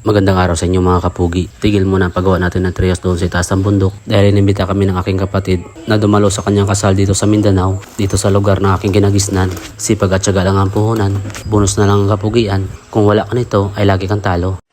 Magandang araw sa inyo mga kapugi. Tigil muna ang paggawa natin ng trios doon sa itaas ng bundok dahil inimbita kami ng aking kapatid na dumalo sa kanyang kasal dito sa Mindanao, dito sa lugar na aking kinagisnan. Sipag at syaga lang ang puhunan, bonus na lang ang kapugian. Kung wala ka nito ay lagi kang talo.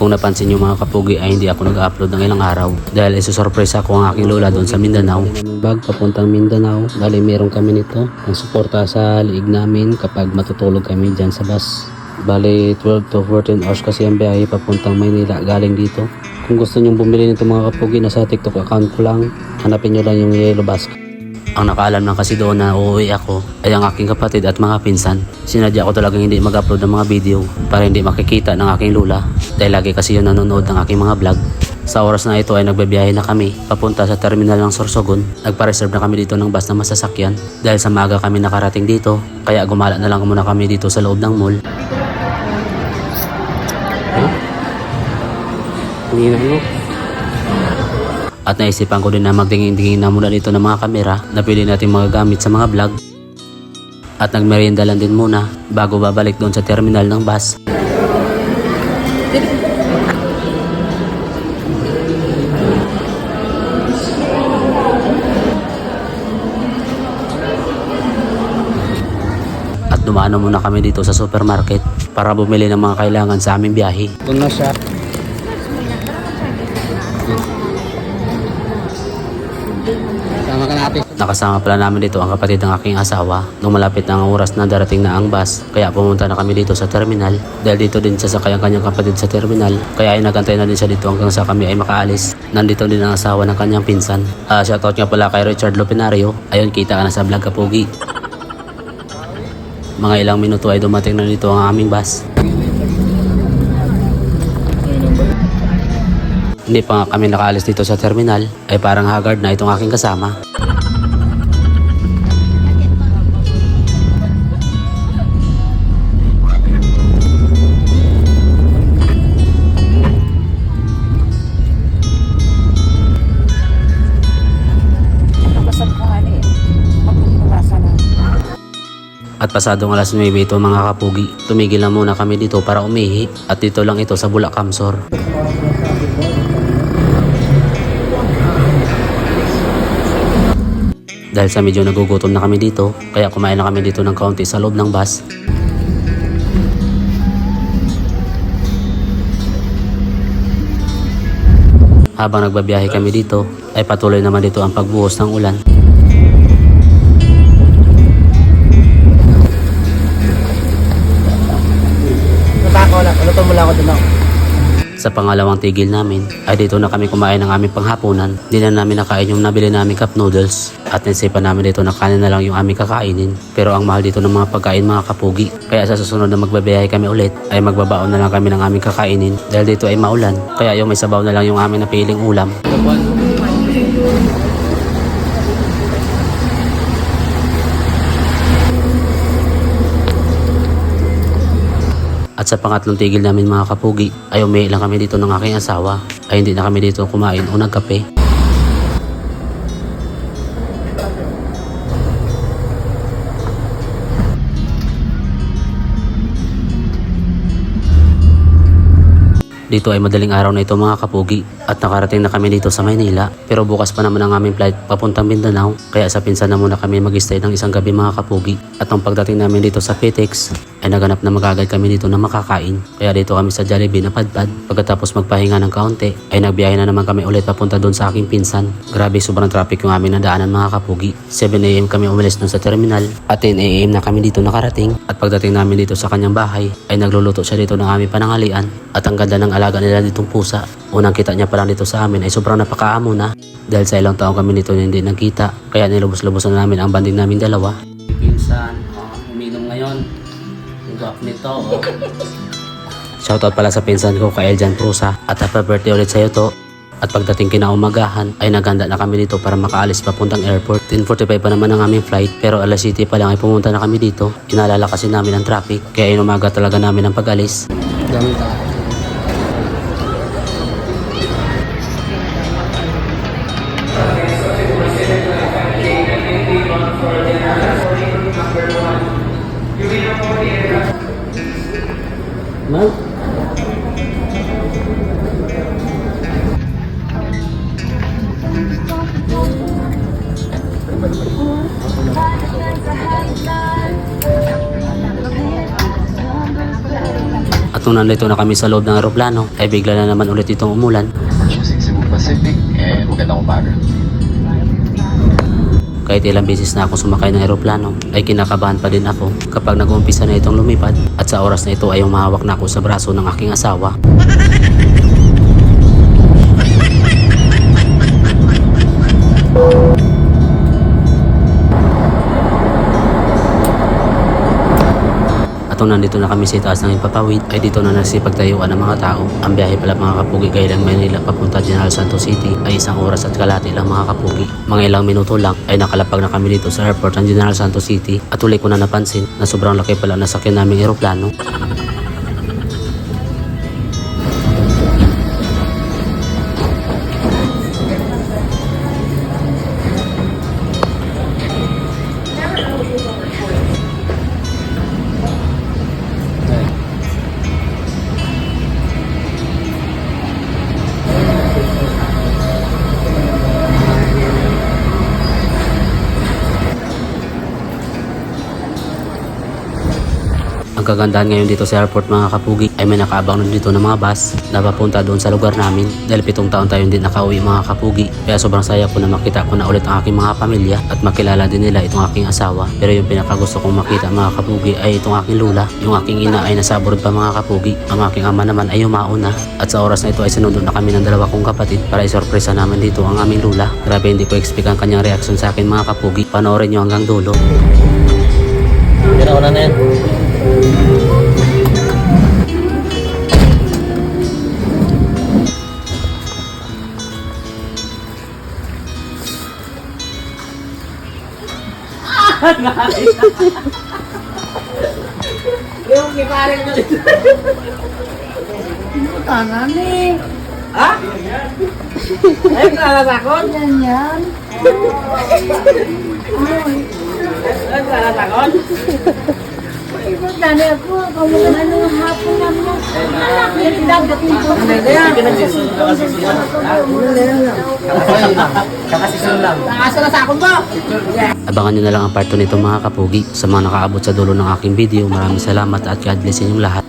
Kung napansin nyo mga kapugi ay hindi ako nag-upload ng ilang araw dahil isusurpresa ko ang aking lola doon sa Mindanao. Bag papuntang Mindanao, bali meron kami nito ang suporta sa liig namin kapag matutulog kami dyan sa bus. Bali 12 to 14 hours kasi ang biyahe papuntang Maynila galing dito. Kung gusto nyong bumili nito mga kapugi, nasa TikTok account ko lang. Hanapin nyo lang yung yellow basket. Ang nakaalam lang kasi doon na uuwi ako ay ang aking kapatid at mga pinsan. Sinadya ko talagang hindi mag-upload ng mga video para hindi makikita ng aking lula dahil lagi kasi yun nanonood ng aking mga vlog. Sa oras na ito ay nagbabiyahe na kami papunta sa terminal ng Sorsogon. Nagpa-reserve na kami dito ng bus na masasakyan dahil sa maaga kami nakarating dito kaya gumala na lang muna kami dito sa loob ng mall. Hindi na mo. At naisipan ko din na magtingin-tingin na muna dito ng mga kamera na pwede natin magagamit sa mga vlog. At nagmerienda lang din muna bago babalik doon sa terminal ng bus. At dumano muna kami dito sa supermarket para bumili ng mga kailangan sa aming biyahe. Ito na siya. Nakasama pala namin dito ang kapatid ng aking asawa nung malapit na ang oras na darating na ang bus. Kaya pumunta na kami dito sa terminal. Dahil dito din sasakay ang kanyang kapatid sa terminal. Kaya ay nagantay na din siya dito hanggang sa kami ay makaalis. Nandito din ang asawa ng kanyang pinsan. Ah, shoutout nga pala kay Richard Lopinario. Ayun, kita ka na sa vlog kapugi. Mga ilang minuto ay dumating na dito ang aming bus. Hindi pa nga kami nakaalis dito sa terminal ay parang haggard na itong aking kasama. At pasadong alas 9 ito mga kapugi. Tumigil na muna kami dito para umihi. At dito lang ito sa Bulak Kamsor. Dahil sa medyo nagugutom na kami dito, kaya kumain na kami dito ng kaunti sa loob ng bus. Habang nagbabiyahe kami dito, ay patuloy naman dito ang pagbuhos ng ulan. Sa pangalawang tigil namin ay dito na kami kumain ng aming panghapunan. Di na namin nakain yung nabili namin cup noodles at naisipan namin dito na kanin na lang yung aming kakainin. Pero ang mahal dito ng mga pagkain mga kapugi. Kaya sa susunod na magbabiyahe kami ulit ay magbabaon na lang kami ng aming kakainin dahil dito ay maulan. Kaya yung may sabaw na lang yung aming napiling ulam. Sa pangatlong tigil namin mga kapugi ay umihi lang kami dito ng aking asawa ay hindi na kami dito kumain o nagkape. Dito ay madaling araw na ito mga kapugi at nakarating na kami dito sa Maynila. Pero bukas pa naman ang aming flight papuntang Mindanao kaya sa pinsan na muna kami mag-stay ng isang gabi mga kapugi. At nung pagdating namin dito sa Pitex ay naganap na magagad kami dito na makakain. Kaya dito kami sa Jollibee na padpad. Pagkatapos magpahinga ng kaunti ay nagbiyahe na naman kami ulit papunta doon sa aking pinsan. Grabe sobrang traffic yung aming nadaanan mga kapugi. 7am kami umalis doon sa terminal at 10am na kami dito nakarating. At pagdating namin dito sa kanyang bahay ay nagluluto siya dito ng aming panangalian. At ang ganda ng alaga nila ditong pusa. Unang kita niya pa lang dito sa amin ay sobrang napakaamo na dahil sa ilang taong kami dito hindi nagkita kaya nilubos-lubos na namin ang banding namin dalawa. Pinsan, oh, uminom ngayon. Guwap nito. Oh. Shoutout pala sa pinsan ko kay Eljan Prusa at happy birthday ulit sa'yo to. At pagdating kinaumagahan ay naganda na kami dito para makaalis papuntang airport. 10.45 pa naman ang aming flight pero alas 7 pa lang ay pumunta na kami dito. Inaalala kasi namin ang traffic kaya inumaga talaga namin ang pag-alis. Daming tao. Ma'am? At nung nandito na kami sa loob ng aeroplano, ay bigla na naman ulit itong umulan. Pacific and magandang umaga. Kahit ilang beses na ako sumakay ng aeroplano, ay kinakabahan pa din ako kapag nag-uumpisa na itong lumipad at sa oras na ito ay umahawak na ako sa braso ng aking asawa. At nung nandito na kami sa itaas ng Impapawid, ay dito na nagsipagtayuan ng mga tao. Ang biyahe pala mga kapugi kailang Manila papunta General Santos City ay isang oras at kalati lang mga kapugi. Mga ilang minuto lang ay nakalapag na kami dito sa airport ng General Santos City at uli ko na napansin na sobrang laki pala na sakyan naming eroplano. Kagandahan ngayon dito sa airport mga kapugi ay may nakaabang na dito ng mga bus na papunta doon sa lugar namin dahil pitong taon tayo hindi nakauwi mga kapugi. Kaya sobrang saya ko na makita ko na ulit ang aking mga pamilya at makilala din nila itong aking asawa. Pero yung pinakagusto kong makita mga kapugi ay itong aking lula. Yung aking ina ay nasa abroad pa mga kapugi. Ang aking ama naman ay umauna. At sa oras na ito ay sinundo na kami ng dalawa kong kapatid para isorpresa namin dito ang aming lula. Grabe hindi ko expect ang kanyang reaksyon sa akin mga kapugi. Panoorin nyo hanggang dulo. Ginawa na na yan. Yung kiparing mo dito. Tanan eh. Ha? Ay, nalatakot? Yan yan. Ay, nalatakot? Dani ako. Kung ano hapon nito. Na sa akong ba? Abangan nyo na lang ang part 2 nito mga kapugi. Sa mga nakaabot sa dulo ng aking video, maraming salamat at God bless inyong lahat.